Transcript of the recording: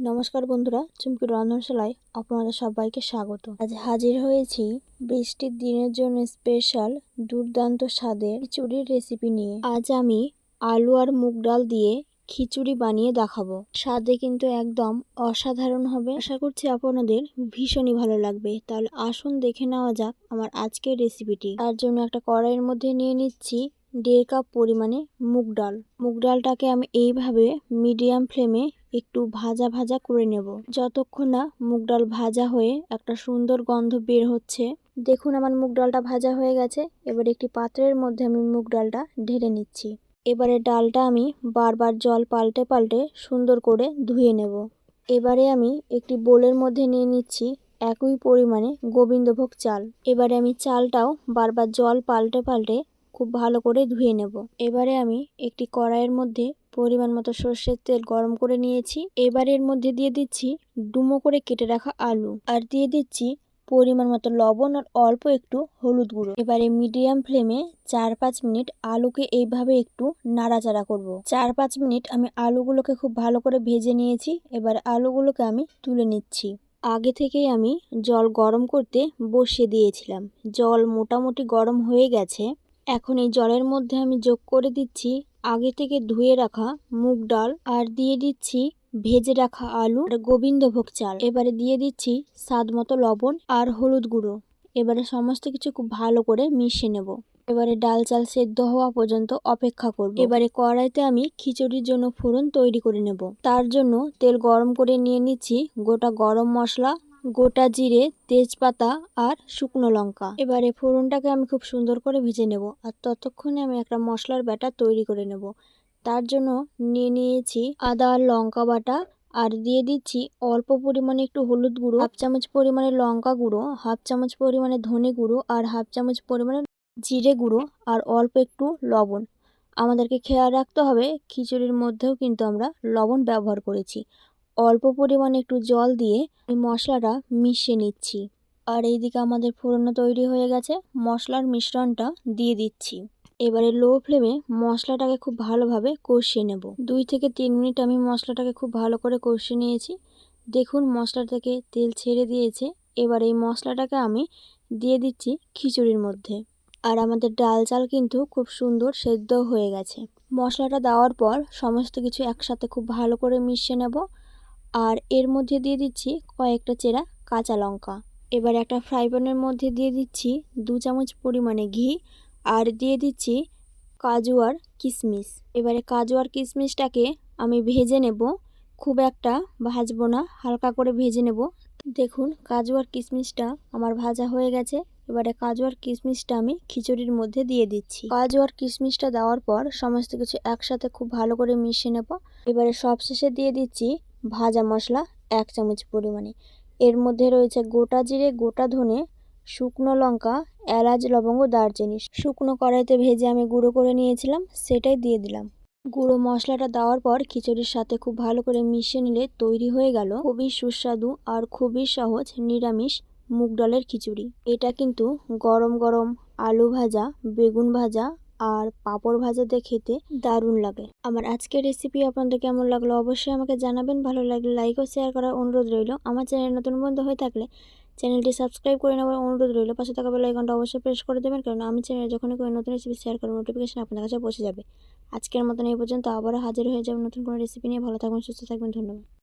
নমস্কার বন্ধুরা, চুমকি রন্ধনশালায় আপনাদের সবাইকে স্বাগত। আজ হাজির হয়েছি বৃষ্টির দিনের জন্য স্পেশাল দুর্দান্ত স্বাদের খিচুড়ির রেসিপি নিয়ে। আজ আমি আলু আর মুগ ডাল দিয়ে খিচুড়ি বানিয়ে দেখাবো। স্বাদে কিন্তু একদম অসাধারণ হবে। আশা করছি আপনাদের ভীষণই ভালো লাগবে। তাহলে আসুন দেখে নেওয়া যাক আমার আজকের রেসিপিটি। তার জন্য একটা কড়াইয়ের মধ্যে নিয়ে নিচ্ছি দেড় কাপ পরিমাণে মুগ ডাল। মুগ ডালটাকে আমি এইভাবে মিডিয়াম ফ্লেমে একটু ভাজা ভাজা করে নেব। যতক্ষণ না মুগ ডাল ভাজা হয়ে একটা সুন্দর গন্ধ বের হচ্ছে। দেখুন আমার মুগ ডালটা ভাজা হয়ে গেছে। এবার একটি পাত্রের মধ্যে আমি মুগ ডালটা ঢেলে নিচ্ছি। এবারে ডালটা আমি বারবার জল পাল্টে পাল্টে সুন্দর করে ধুয়ে নেব। এবারে আমি একটি বোলের মধ্যে নিয়ে নিচ্ছি একই পরিমাণে গোবিন্দভোগ চাল। এবারে আমি চালটাও বারবার জল পাল্টে পাল্টে খুব ভালো করে ধুয়ে নেব। এবারে আমি একটি কড়াইয়ের মধ্যে পরিমাণ মতো সর্ষের তেল গরম করে নিয়েছি। এবার এর মধ্যে দিয়ে দিচ্ছি ডুমো করে কেটে রাখা আলু। আর দিয়ে দিচ্ছি পরিমাণ মতো লবণ আর অল্প একটু হলুদ গুঁড়ো। এবারে মিডিয়াম ফ্লেমে চার পাঁচ মিনিট আলুকে এইভাবে একটু নাড়াচাড়া করব। চার পাঁচ মিনিট আমি আলুগুলোকে খুব ভালো করে ভেজে নিয়েছি। এবার আলুগুলোকে আমি তুলে নিচ্ছি। আগে থেকেই আমি জল গরম করতে বসিয়ে দিয়েছিলাম। জল মোটামুটি গরম হয়ে গেছে। এখন এই জলের মধ্যে আমি যোগ করে দিচ্ছি আগে থেকে ধুয়ে রাখা মুগ ডাল আর দিয়ে দিচ্ছি ভেজে রাখা আলু আর গোবিন্দভোগ চাল। এবারে দিয়ে দিচ্ছি স্বাদ মতো লবণ আর হলুদ গুঁড়ো। এবারে সমস্ত কিছু খুব ভালো করে মিশিয়ে নেব। এবারে ডাল চাল সেদ্ধ হওয়া পর্যন্ত অপেক্ষা করব। এবারে কড়াইতে আমি খিচুড়ির জন্য ফোড়ন তৈরি করে নেব। তার জন্য তেল গরম করে নিয়ে নিচ্ছি গোটা গরম মশলা গোটা জিরে, তেজপাতা আর শুকনো লঙ্কা। এবারে ফোড়নটাকে আমি খুব সুন্দর করে ভেজে নেব আর ততক্ষণে আমি একটা মশলার ব্যাটার তৈরি করে নেব। তার জন্য নিয়ে নিয়েছি আদা আর লঙ্কা বাটা আর দিয়ে দিচ্ছি অল্প পরিমাণে একটু হলুদ গুঁড়ো, হাফ চামচ পরিমাণে লঙ্কা গুঁড়ো, হাফ চামচ পরিমাণে ধনে গুঁড়ো আর হাফ চামচ পরিমাণে জিরে গুঁড়ো আর অল্প একটু লবণ। আমাদেরকে খেয়াল রাখতে হবে, খিচুড়ির মধ্যেও কিন্তু আমরা লবণ ব্যবহার করেছি। অল্প পরিমাণে একটু জল দিয়ে এই মশলাটা মিশিয়ে নিচ্ছি। আর এইদিকে আমাদের ফোড়নো তৈরি হয়ে গেছে। মশলার মিশ্রণটা দিয়ে দিচ্ছি। এবারে লো ফ্লেমে মশলাটাকে খুব ভালোভাবে কষিয়ে নেব। দুই থেকে তিন মিনিট আমি মশলাটাকে খুব ভালো করে কষিয়ে নিয়েছি। দেখুন মশলা থেকে তেল ছেড়ে দিয়েছে। এবার এই মশলাটাকে আমি দিয়ে দিচ্ছি খিচুড়ির মধ্যে। আর আমাদের ডাল চাল কিন্তু খুব সুন্দর সেদ্ধ হয়ে গেছে। মশলাটা দেওয়ার পর সমস্ত কিছু একসাথে খুব ভালো করে মিশিয়ে নেব। আর এর মধ্যে দিয়ে দিচ্ছি কয়েকটা চেরা কাঁচা লঙ্কা। এবার একটা ফ্রাই প্যানের মধ্যে দিয়ে দিচ্ছি দু চামচ পরিমাণে ঘি আর দিয়ে দিচ্ছি কাজু আর কিশমিশ এবারে কাজু আর কিশমিশটাকে আমি ভেজে নেব, খুব একটা ভাজবো না, হালকা করে ভেজে নেব। দেখুন, কাজু আর কিশমিশটা আমার ভাজা হয়ে গেছে। এবারে কাজু আর কিশমিশটা আমি খিচুড়ির মধ্যে দিয়ে দিচ্ছি। কাজু আর কিশমিশটা দেওয়ার পর সমস্ত কিছু একসাথে খুব ভালো করে মিশিয়ে নেব। এবারে সবশেষে দিয়ে দিচ্ছি ভাজা মশলা এক চামচ পরিমাণে। এর মধ্যে রয়েছে গোটা জিরে, গোটা ধনে, শুকনো লঙ্কা, এলাচ, লবঙ্গ, দারচিনি। শুকনো কড়াইতে ভেজে আমি গুঁড়ো করে নিয়েছিলাম, সেটাই দিয়ে দিলাম। গুঁড়ো মশলাটা দেওয়ার পর খিচুড়ির সাথে খুব ভালো করে মিশিয়ে নিলে তৈরি হয়ে গেল খুবই সুস্বাদু আর খুবই সহজ নিরামিষ মুগ ডালের খিচুড়ি। এটা কিন্তু গরম গরম আলু ভাজা, বেগুন ভাজা আর পাঁপড় ভাজাতে খেতে দারুণ লাগে। আমার আজকের রেসিপি আপনাদের কেমন লাগল অবশ্যই আমাকে জানাবেন। ভালো লাগলে লাইক ও শেয়ার করার অনুরোধ রইল। আমার চ্যানেল নতুন বন্ধু হয়ে থাকলে চ্যানেলটি সাবস্ক্রাইব করে নেওয়ার অনুরোধ রইল। পাশে থাকা বেল আইকনটা অবশ্যই প্রেস করে দেবেন কারণ আমি চ্যানেলে যখনই কোনো নতুন রেসিপি শেয়ার করব নোটিফিকেশন আপনার কাছে পৌঁছে যাবে। আজকের মতন এই পর্যন্ত। আবারও হাজির হয়ে যাবে নতুন কোনো রেসিপি নিয়ে। ভালো থাকবেন, সুস্থ থাকবেন, ধন্যবাদ।